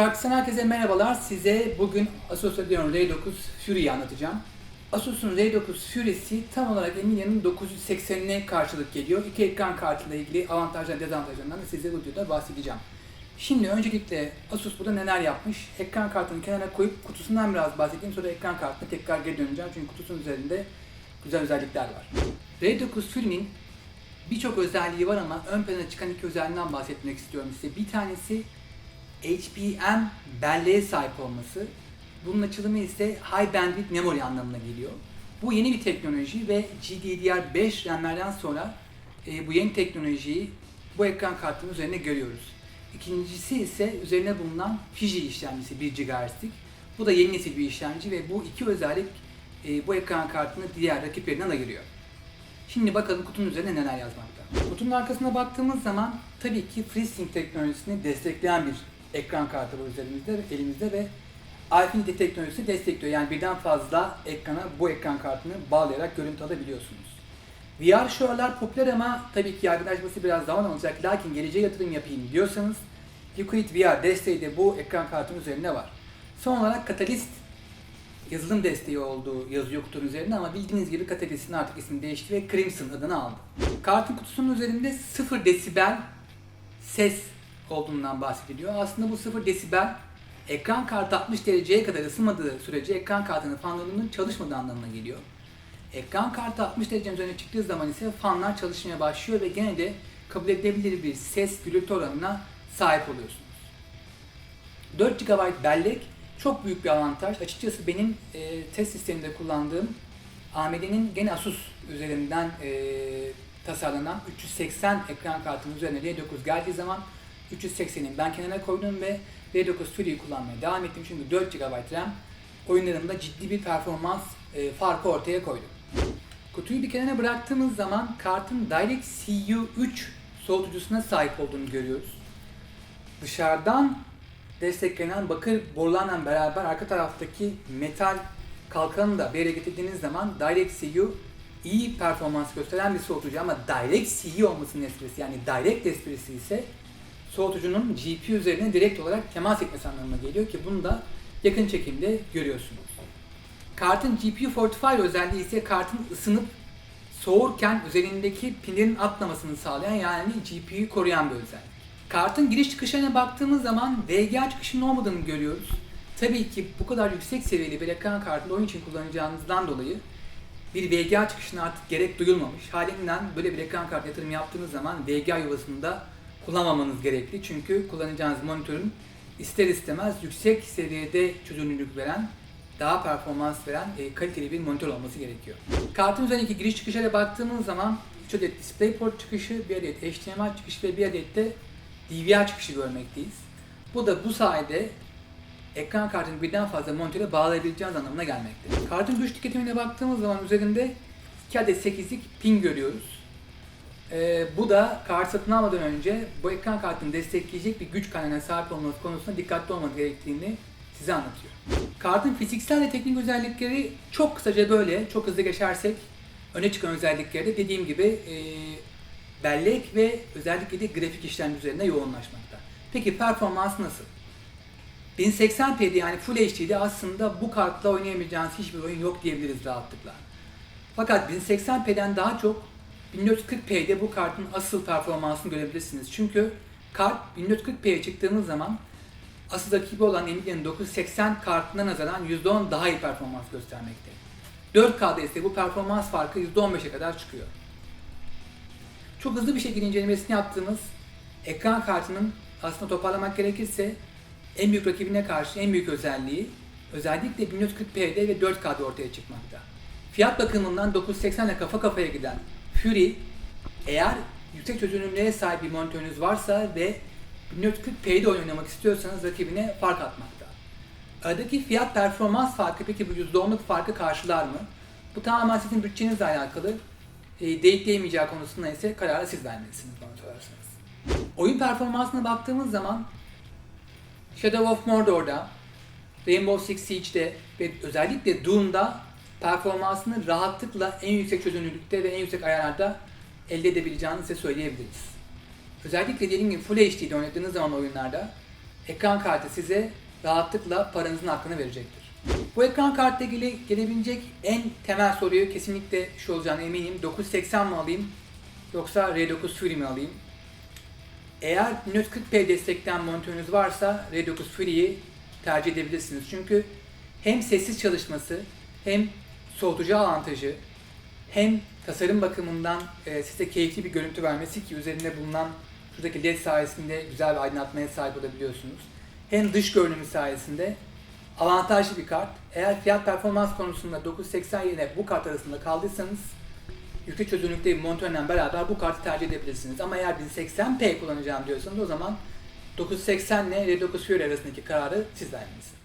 Praxis'ten herkese merhabalar. Size bugün Asus Radeon R9 Fury'yi anlatacağım. Asus'un R9 Fury'si tam olarak Nvidia'nın 980'ine karşılık geliyor. İki ekran kartıyla ilgili avantajlarından dezavantajlarından da size bu videoda bahsedeceğim. Şimdi öncelikle Asus burada neler yapmış? Ekran kartını kenara koyup kutusundan biraz bahsedeyim. Sonra ekran kartına tekrar geri döneceğim. Çünkü kutusunun üzerinde güzel özellikler var. R9 Fury'nin birçok özelliği var ama ön plana çıkan iki özelliğinden bahsetmek istiyorum size. Bir tanesi HBM belleğe sahip olması. Bunun açılımı ise High Bandwidth Memory anlamına geliyor. Bu yeni bir teknoloji ve GDDR5 RAM'lerden sonra e, bu yeni teknolojiyi bu ekran kartının üzerine görüyoruz. İkincisi ise üzerine bulunan Fiji işlemcisi 1 GHz'lik. Bu da yeni nesil bir işlemci ve bu iki özellik e, bu ekran kartını diğer rakiplerinden ayırıyor. Şimdi bakalım kutunun üzerine neler yazmakta. Kutunun arkasına baktığımız zaman tabii ki FreeSync teknolojisini destekleyen bir ekran kartı var üzerimizde, elimizde ve Infinity teknolojisi destekliyor. Yani birden fazla ekrana bu ekran kartını bağlayarak görüntü alabiliyorsunuz. VR şöğeler popüler ama tabii ki yaygınlaşması biraz zaman alacak. Lakin geleceğe yatırım yapayım diyorsanız Liquid VR desteği de bu ekran kartının üzerinde var. Son olarak Catalyst yazılım desteği olduğu yazıyor kutunun üzerinde ama bildiğiniz gibi Catalyst'in artık ismini değişti ve Crimson adını aldı. Kartın kutusunun üzerinde 0 desibel ses olduğundan bahsediliyor. Aslında bu 0 desibel ekran kartı 60 dereceye kadar ısınmadığı sürece ekran kartının fanlarının çalışmadığı anlamına geliyor. Ekran kartı 60 derecenin üzerine çıktığı zaman ise fanlar çalışmaya başlıyor ve gene de kabul edilebilir bir ses gürültü oranına sahip oluyorsunuz. 4 GB bellek çok büyük bir avantaj. Açıkçası benim e, test sisteminde kullandığım AMD'nin gene Asus üzerinden e, tasarlanan 380 ekran kartının üzerine R9 geldiği zaman 380'in ben kenara koydum ve R9 Fury'yi kullanmaya devam ettim. Çünkü 4 GB RAM oyunlarımda ciddi bir performans e, farkı ortaya koydu. Kutuyu bir kenara bıraktığımız zaman kartın DirectCU 3 soğutucusuna sahip olduğunu görüyoruz. Dışarıdan desteklenen bakır borularla beraber arka taraftaki metal kalkanı da bir yere getirdiğiniz zaman DirectCU iyi performans gösteren bir soğutucu ama DirectCU olmasının esprisi yani Direct esprisi ise soğutucunun GPU üzerine direkt olarak temas etmesi anlamına geliyor ki bunu da yakın çekimde görüyorsunuz. Kartın GPU 45 özelliği ise kartın ısınıp soğurken üzerindeki pillerin atlamasını sağlayan yani GPU'yu koruyan bir özellik. Kartın giriş çıkışlarına baktığımız zaman VGA çıkışının olmadığını görüyoruz. Tabii ki bu kadar yüksek seviyeli bir ekran kartını oyun için kullanacağınızdan dolayı bir VGA çıkışına artık gerek duyulmamış. Halinden böyle bir ekran kartı yatırım yaptığınız zaman VGA yuvasında kullanmamanız gerekli. Çünkü kullanacağınız monitörün ister istemez yüksek seviyede çözünürlük veren, daha performans veren e, kaliteli bir monitör olması gerekiyor. Kartın üzerindeki giriş çıkışlara baktığımız zaman 3 adet DisplayPort çıkışı, bir adet HDMI çıkışı ve bir adet de DVR çıkışı görmekteyiz. Bu da bu sayede ekran kartını birden fazla monitöre bağlayabileceğiniz anlamına gelmekte. Kartın güç tüketimine baktığımız zaman üzerinde 2 adet 8'lik pin görüyoruz. Ee, bu da kart satın almadan önce bu ekran kartını destekleyecek bir güç kaynağına sahip olması konusunda dikkatli olmanız gerektiğini size anlatıyor. Kartın fiziksel ve teknik özellikleri çok kısaca böyle, çok hızlı geçersek öne çıkan özellikleri de dediğim gibi e, bellek ve özellikle de grafik işlemci üzerinde yoğunlaşmakta. Peki performans nasıl? 1080p'de yani Full HD'de aslında bu kartla oynayamayacağınız hiçbir oyun yok diyebiliriz rahatlıkla. Fakat 1080p'den daha çok 1440p'de bu kartın asıl performansını görebilirsiniz. Çünkü kart 1440p'ye çıktığınız zaman asıl rakibi olan Nvidia'nın 980 kartına nazaran %10 daha iyi performans göstermekte. 4K'da ise bu performans farkı %15'e kadar çıkıyor. Çok hızlı bir şekilde incelemesini yaptığımız ekran kartının aslında toparlamak gerekirse en büyük rakibine karşı en büyük özelliği özellikle 1440p'de ve 4K'da ortaya çıkmakta. Fiyat bakımından 980 ile kafa kafaya giden Fury eğer yüksek çözünürlüğe sahip bir monitörünüz varsa ve 1440p'de oynamak istiyorsanız rakibine fark atmakta. Aradaki fiyat performans farkı peki bu %10'luk farkı karşılar mı? Bu tamamen sizin bütçenizle alakalı. E, değip değmeyeceği konusunda ise kararı siz vermelisiniz bana sorarsanız. Oyun performansına baktığımız zaman Shadow of Mordor'da, Rainbow Six Siege'de ve özellikle Doom'da performansını rahatlıkla en yüksek çözünürlükte ve en yüksek ayarlarda elde edebileceğini size söyleyebiliriz. Özellikle dediğim gibi Full HD'de oynadığınız zaman oyunlarda ekran kartı size rahatlıkla paranızın hakkını verecektir. Bu ekran kartla ilgili gelebilecek en temel soruyu kesinlikle şu olacağına eminim. 980 mi alayım yoksa R9 Fury mi alayım? Eğer 1440p destekleyen monitörünüz varsa R9 Fury'yi tercih edebilirsiniz. Çünkü hem sessiz çalışması hem soğutucu avantajı hem tasarım bakımından e, size keyifli bir görüntü vermesi ki üzerinde bulunan şuradaki led sayesinde güzel bir aydınlatmaya sahip olabiliyorsunuz. Hem dış görünümü sayesinde avantajlı bir kart. Eğer fiyat performans konusunda 980 ile bu kart arasında kaldıysanız yüksek çözünürlükte bir monitörle beraber bu kartı tercih edebilirsiniz. Ama eğer 1080p kullanacağım diyorsanız o zaman 980 ile R9 Fury arasındaki kararı siz vermelisiniz.